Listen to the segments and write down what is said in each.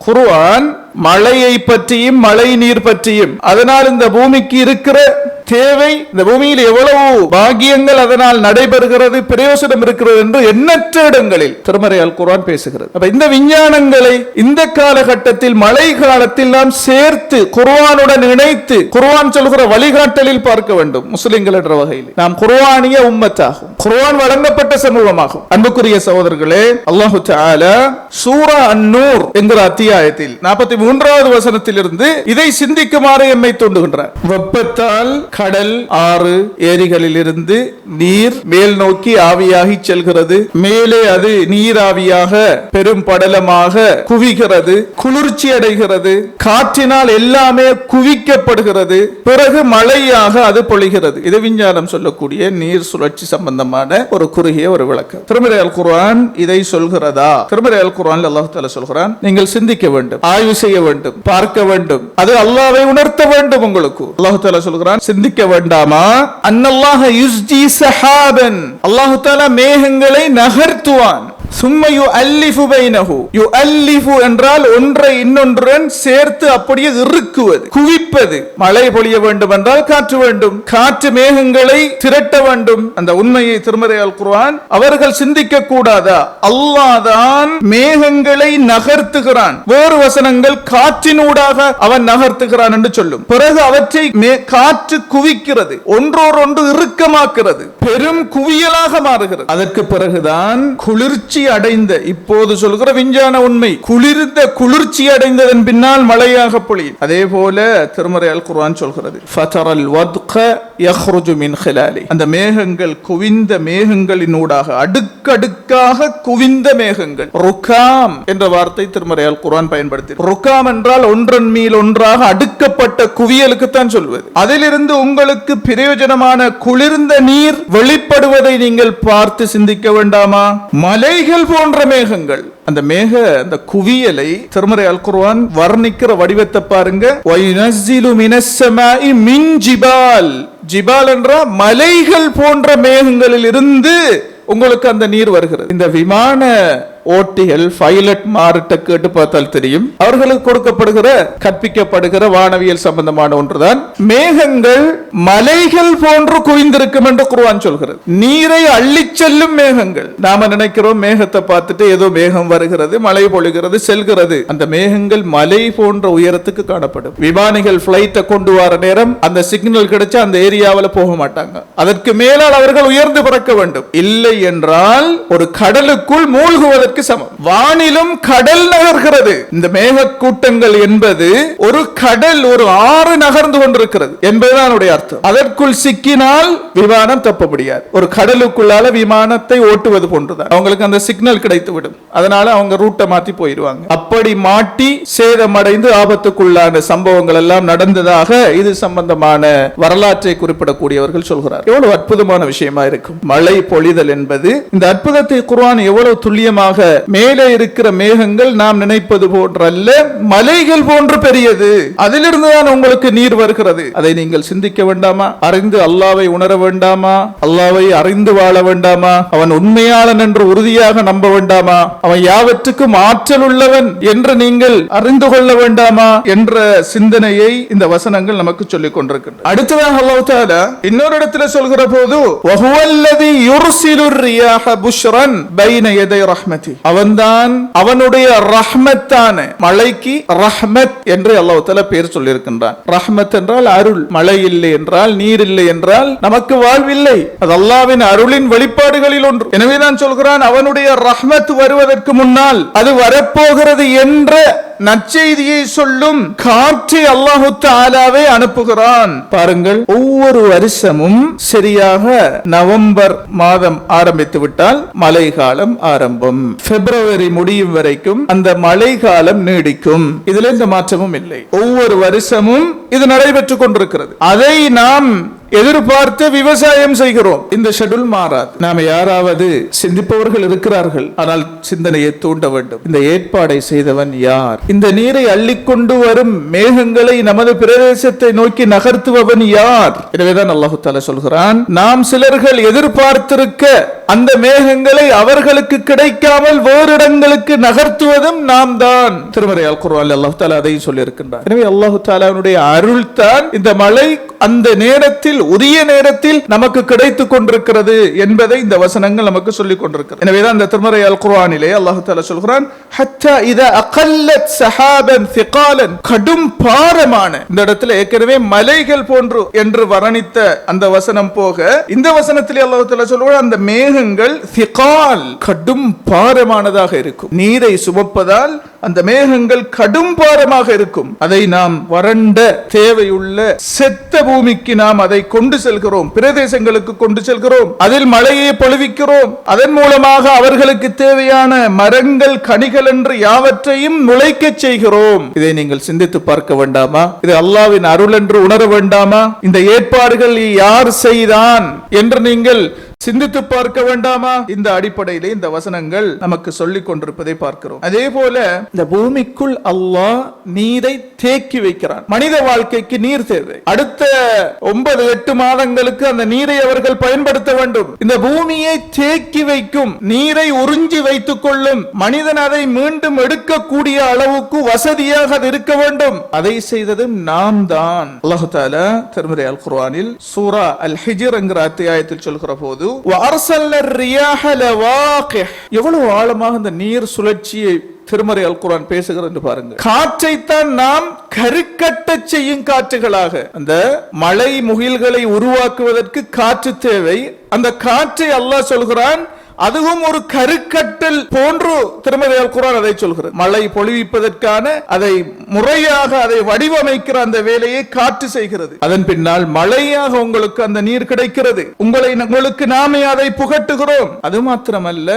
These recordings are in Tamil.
குர்ஆன் மழையை பற்றியும் மழை நீர் பற்றியும். அதனால் இந்த பூமிக்கு இருக்கிற தேவை இந்த பூமியில் எவ்வளவு பாகியங்கள் அதனால் நடைபெறுகிறது பிரயோசனம் இருக்கிறது என்று எண்ணற்ற இடங்களில் திருமறையால் குரான் பேசுகிறது. அப்ப இந்த விஞ்ஞானங்களை இந்த காலகட்டத்தில் மழை காலத்தில் நாம் சேர்த்து குர்வானுடன் இணைத்து குர்வான் சொல்கிற வழிகாட்டலில் பார்க்க வேண்டும் முஸ்லிம்கள் என்ற வகையில். நாம் குர்வானிய உம்மத்தாகும். குர்வான் வழங்கப்பட்ட சமூகமாகும். அன்புக்குரிய சகோதரர்களே அல்லாஹு சூரா அந்நூர் என்கிற அத்தியாயத்தில் நாற்பத்தி மூன்றாவது வசனத்திலிருந்து இதை சிந்திக்குமாறு எம்மை தூண்டுகின்றார் வெப்பத்தால் கடல் ஆறு ஏரிகளில் இருந்து நீர் மேல் நோக்கி ஆவியாகி செல்கிறது. மேலே அது நீராவியாக பெரும் படலமாக குவிகிறது குளிர்ச்சி அடைகிறது. காற்றினால் எல்லாமே குவிக்கப்படுகிறது. பிறகு மழையாக அது பொழிகிறது. இது விஞ்ஞானம் சொல்லக்கூடிய நீர் சுழற்சி சம்பந்தமான ஒரு குறுகிய ஒரு விளக்கம். திருமறையால் குர்ஆன் இதை சொல்கிறதா? திருமறையால் குர்ஆன் அல்லாஹ் தஆலா சொல்கிறான் நீங்கள் சிந்திக்க வேண்டும். ஆய்வு செய்ய வேண்டும். பார்க்க வேண்டும். அது அல்லாவை உணர்த்த வேண்டும் உங்களுக்கு. அல்லாஹு தாலா சொல்கிறான் சிந்திக்க வேண்டாமா? அன்னல்லாஹ யுஸ்ஜி சஹாபன். அல்லாஹு தாலா மேகங்களை நகர்த்துவான். சும்மா யு அல்லிஃபு பைனஹு. யு அல்லிஃபு என்றால் ஒன்றை இன்னொன்றுடன் சேர்த்து அப்படியே இறுக்குவது குவிப்பது. மழை பொழிய வேண்டும் என்றால் காற்று வேண்டும். காற்று மேகங்களை திரட்ட வேண்டும். அந்த உண்மையை திருமறையால் குர்ஆன் அவர்கள் சிந்திக்க கூடாதா? அல்லாஹ் தான் மேகங்களை நகர்த்துகிறான். வேறு வசனங்கள் காற்றினூடாக அவன் நகர்த்துகிறான் என்று சொல்லும். பிறகு அவற்றை மே- காற்று குவிக்கிறது. ஒன்றோடொன்று இறுக்கமாக்குறது. பெரும் குவியலாக மாறுகிறது. அதற்கு பிறகுதான் குளிர்ச்சி அடைந்த இப்போது சொல்கிற விஞ்ஞான உண்மை குளிர்ந்த குளிர்ச்சி அடைந்ததன் பின்னால் மழையாக பொழியும். அதே போல திருமறையால் குர்ஆன் சொல்கிறது ஃபதரல் வத்க யஹ்ருஜு மின் ஹிலாலி அந்த மேகங்கள் குவிந்த மேகங்களினூடாக அடுக்கடுக்காக குவிந்த மேகங்கள். ருகாம் என்ற வார்த்தை திருமறையால் குர்ஆன் பயன்படுத்தி ருகாம் என்றால் ஒன்றன் மீல் ஒன்றாக அடுக்கப்பட்ட குவியலுக்கு தான் சொல்வது. அதிலிருந்து உங்களுக்கு பிரயோஜனமான குளிர்ந்த நீர் வெளிப்படுவதை நீங்கள் பார்த்து சிந்திக்க வேண்டாமா? மலைகள் போன்ற மேகங்கள். அந்த மேக அந்த குவியலை திருமறை அல் குர்ஆன் வர்ணிக்கிற வடிவத்தை பாருங்க. ஜிபால். ஜிபால் என்ற மலைகள் போன்ற மேகங்களில் இருந்து உங்களுக்கு அந்த நீர் வருகிறது. இந்த விமான ஓட்டிகள் பைலட் மாறிட்ட கேட்டு பார்த்தால் தெரியும். அவர்களுக்கு கொடுக்கப்படுகிற கற்பிக்கப்படுகிற வானவியல் சம்பந்தமான ஒன்றுதான். மேகங்கள் மலைகள் போன்று குவிந்திருக்கும் என்று குருவான் சொல்கிறது. நீரை அள்ளி செல்லும் மேகங்கள். நாம நினைக்கிறோம் மேகத்தை பார்த்துட்டு ஏதோ மேகம் வருகிறது மழை பொழிகிறது செல்கிறது. அந்த மேகங்கள் மலை போன்ற உயரத்துக்கு காணப்படும். விமானிகள் பிளைட்டை கொண்டு வர நேரம் அந்த சிக்னல் கிடைச்சா அந்த ஏரியாவில் போக மாட்டாங்க. அதற்கு மேலால் அவர்கள் உயர்ந்து பறக்க வேண்டும். இல்லை என்றால் ஒரு கடலுக்குள் மூழ்குவதற்கு என்பதற்கு சமம். வானிலும் கடல் நகர்கிறது. இந்த மேக கூட்டங்கள் என்பது ஒரு கடல் ஒரு ஆறு நகர்ந்து கொண்டிருக்கிறது என்பதுதான் அர்த்தம். அதற்குள் சிக்கினால் விமானம் தப்ப முடியாது. ஒரு கடலுக்குள்ளால விமானத்தை ஓட்டுவது போன்றுதான். அவங்களுக்கு அந்த சிக்னல் கிடைத்து விடும் அதனால அவங்க ரூட்டை மாத்தி போயிடுவாங்க அப்படி மாட்டி சேதமடைந்து ஆபத்துக்குள்ளான சம்பவங்கள் எல்லாம் நடந்ததாக இது சம்பந்தமான வரலாற்றை குறிப்பிடக்கூடியவர்கள் சொல்கிறார். எவ்வளவு அற்புதமான விஷயமா இருக்கும். மழை பொழிதல் என்பது இந்த அற்புதத்தை குர்ஆன் எவ்வளவு துல்லியமாக மேலே இருக்கிற மேகங்கள் நாம் நினைப்பது போன்றல்ல மலைகள் போன்று பெரியது. அதிலிருந்து தான் உங்களுக்கு நீர் வருகிறது. அதை நீங்கள் சிந்திக்க வேண்டாமா? அறிந்து அல்லாவை உணர வேண்டாமா? அல்லாவை அறிந்து வாழ வேண்டாமா? அவன் உண்மையாளன் என்று உறுதியாக நம்ப வேண்டாமா? அவன் யாவற்றுக்கும் ஆற்றல் உள்ளவன் என்று நீங்கள் அறிந்து கொள்ள வேண்டாமா? என்ற சிந்தனையை இந்த வசனங்கள் நமக்கு சொல்லிக் கொண்டிருக்கின்றன. அடுத்ததாக அல்லாஹ் இன்னொரு இடத்துல சொல்கிற போது வஹுவல்லதி யுர்சிலு ரியாஹ புஷ்ரன் பைன யதை ரஹ்மதி. அவன்தான் அவனுடைய ரஹ்மத்தான மலைக்கு ரஹ்மத் என்று அல்லாஹ் பேர் சொல்லியிருக்கின்றான். ரஹ்மத் என்றால் அருள் மழை இல்லை என்றால் நீர் இல்லை என்றால் நமக்கு வாழ்வில்லை. அது அல்லாவின் அருளின் வெளிப்பாடுகளில் ஒன்று. எனவே நான் சொல்கிறான் அவனுடைய ரஹ்மத் வருவதற்கு முன்னால் அது வரப்போகிறது என்ற நற்செய்தியை சொல்லும் காற்றை அல்லாஹு தாலாவே அனுப்புகிறான். பாருங்கள் ஒவ்வொரு வருஷமும் சரியாக நவம்பர் மாதம் ஆரம்பித்து விட்டால் மழை காலம் ஆரம்பம். பிப்ரவரி முடியும் வரைக்கும் அந்த மழை காலம் நீடிக்கும். இதுல எந்த மாற்றமும் இல்லை. ஒவ்வொரு வருஷமும் இது நடைபெற்றுக் கொண்டிருக்கிறது. அதை நாம் எதிர்பார்த்து விவசாயம் செய்கிறோம். இந்த ஷெட்யூல் மாறாது. நாம யாராவது சிந்திப்பவர்கள் இருக்கிறார்கள். ஆனால் சிந்தனையை தூண்ட வேண்டும். இந்த ஏற்பாடை செய்தவன் யார்? இந்த நீரை அள்ளிக்கொண்டு வரும் மேகங்களை நமது பிரதேசத்தை நோக்கி நகர்த்துபவன் யார்? எனவேதான் அல்லாஹு தாலா சொல்கிறான் நாம் சிலர்கள் எதிர்பார்த்திருக்க அந்த மேகங்களை அவர்களுக்கு கிடைக்காமல் வேறு இடங்களுக்கு நகர்த்துவதும் நாம் தான் திருமறை அல் குர்ஆன் அல்லாஹ் தாலா அதையும் சொல்லியிருக்கின்றார். எனவே அல்லாஹு தாலாவுடைய அருள் தான் இந்த மழை அந்த நேரத்தில் உரிய நேரத்தில் நமக்கு கிடைத்துக் கொண்டிருக்கிறது என்பதை இந்த வசனங்கள் நமக்கு சொல்லிக் கொண்டிருக்கிறது. எனவேதான் இந்த திருமறை அல் குர்ஆனிலே அல்லாஹு தாலா சொல்கிறான் ஹத்தா இத அகல்லத் சஹாபன் திகாலன் கடும் பாரமான. இந்த இடத்துல ஏற்கனவே மலைகள் போன்று என்று வர்ணித்த அந்த வசனம் போக இந்த வசனத்திலே அல்லாஹு தாலா சொல்கிறான் அந்த மேகங்கள் சிகால் கடும் பாரமானதாக இருக்கும். நீரை சுமப்பதால் அந்த மேகங்கள் கடும் பாரமாக இருக்கும். அதை நாம் வறண்ட தேவையுள்ள செத்த பூமிக்கு நாம் அதை கொண்டு செல்கிறோம். பிரதேசங்களுக்கு கொண்டு செல்கிறோம். அதில் மழையை பொழுவிக்கிறோம். அதன் மூலமாக அவர்களுக்கு தேவையான மரங்கள் கனிகள் என்று யாவற்றையும் நுழைக்கச் செய்கிறோம். இதை நீங்கள் சிந்தித்து பார்க்க வேண்டாமா? இது அல்லாவின் அருள் என்று உணர வேண்டாமா? இந்த ஏற்பாடுகள் யார் செய்தான்? என்று நீங்கள் சிந்தித்து பார்க்க வேண்டாமா? இந்த அடிப்படையில இந்த வசனங்கள் நமக்கு சொல்லிக் கொண்டிருப்பதை பார்க்கிறோம். அதே போல இந்த பூமிக்குள் அல்லாஹ் நீரை தேக்கி வைக்கிறான். மனித வாழ்க்கைக்கு நீர் தேவை. அடுத்த ஒன்பது எட்டு மாதங்களுக்கு அந்த நீரை அவர்கள் பயன்படுத்த வேண்டும். இந்த பூமியை தேக்கி வைக்கும் நீரை உறிஞ்சி வைத்துக் கொள்ளும் மனிதன் அதை மீண்டும் எடுக்கக்கூடிய அளவுக்கு வசதியாக அது இருக்க வேண்டும். அதை செய்தது நாம் தான். அல்லாஹு தாலா திருமறை அல் குர்வானில் சூரா அல் ஹிஜிர் என்கிற அத்தியாயத்தில் சொல்கிற போது எவ்வளவு ஆழமாக இந்த நீர் சுழற்சியை திருமறை அல்குரான் பேசுகிறது என்று பாருங்க காற்றைத்தான் நாம் கருக்கட்ட செய்யும் காற்றுகளாக அந்த மழை முகில்களை உருவாக்குவதற்கு காற்று தேவை. அந்த காற்றை அல்லாஹ் சொல்கிறான் அதுவும் ஒரு கருக்கட்டல் போன்று திருமதி அல் அதை சொல்கிறது. மழை பொழிவிப்பதற்கான அதை முறையாக அதை வடிவமைக்கிற அந்த வேலையை காற்று செய்கிறது. அதன் பின்னால் மழையாக உங்களுக்கு அந்த நீர் கிடைக்கிறது. உங்களை உங்களுக்கு நாமே அதை புகட்டுகிறோம். அது மாத்திரமல்ல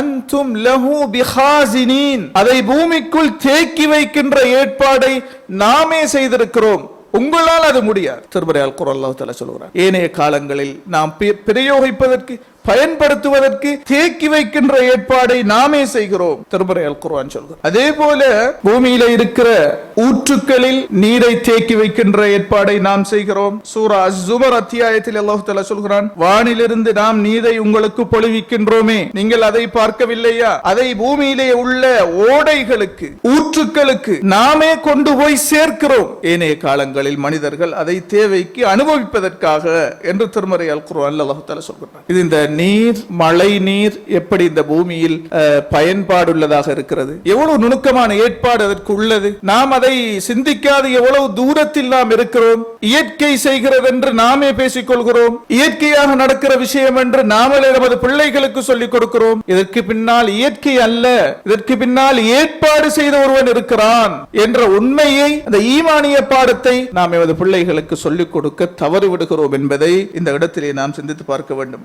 அன்தும் லஹு பிஹாசினீன். அதை பூமிக்குள் தேக்கி வைக்கின்ற ஏற்பாடை நாமே செய்திருக்கிறோம். உங்களால் அது முடியாது. திருமறையால் குரல் சொல்லுகிறார் சொல்கிறார் ஏனைய காலங்களில் நாம் பிரயோகிப்பதற்கு பயன்படுத்துவதற்கு தேக்கி வைக்கின்ற ஏற்பாடை நாமே செய்கிறோம். திருமறை அல் குர்ஆன் அதே போல பூமியில இருக்கிற ஊற்றுக்களில் நீரை தேக்கி வைக்கின்ற ஏற்பாடை நாம் செய்கிறோம். சூரா ஜுமர் அத்தியாயத்தில் அல்லாஹ் தஆலா சொல்கிறான் வானிலிருந்து நாம் நீரை உங்களுக்கு பொழிவிக்கின்றோமே. நீங்கள் அதை பார்க்கவில்லையா? அதை பூமியிலே உள்ள ஓடைகளுக்கு ஊற்றுக்களுக்கு நாமே கொண்டு போய் சேர்க்கிறோம். ஏனைய காலங்களில் மனிதர்கள் அதை தேவைக்கு அனுபவிப்பதற்காக என்று திருமறை அல் குர்ஆன் அல்லாஹ் தஆலா சொல்கிறான். இது இந்த நீர் மழை நீர் எப்படி இந்த பூமியில் பயன்பாடுள்ளதாக இருக்கிறது? எவ்வளவு நுணுக்கமான ஏற்பாடு அதற்கு உள்ளது? நாம் அதை சிந்திக்காது எவ்வளவு தூரத்தில் நாம் இருக்கிறோம்? இயற்கை செய்கிறது என்று நாமே பேசிக் கொள்கிறோம். இயற்கையாக நடக்கிற விஷயம் என்று நாமளே நமது பிள்ளைகளுக்கு சொல்லிக் கொடுக்கிறோம். இதற்கு பின்னால் இயற்கை அல்ல. இதற்கு பின்னால் ஏற்பாடு செய்த ஒருவன் இருக்கிறான் என்ற உண்மையை அந்த ஈமானிய பாடத்தை நாம் எமது பிள்ளைகளுக்கு சொல்லிக் கொடுக்க தவறு விடுகிறோம் என்பதை இந்த இடத்திலே நாம் சிந்தித்து பார்க்க வேண்டும்.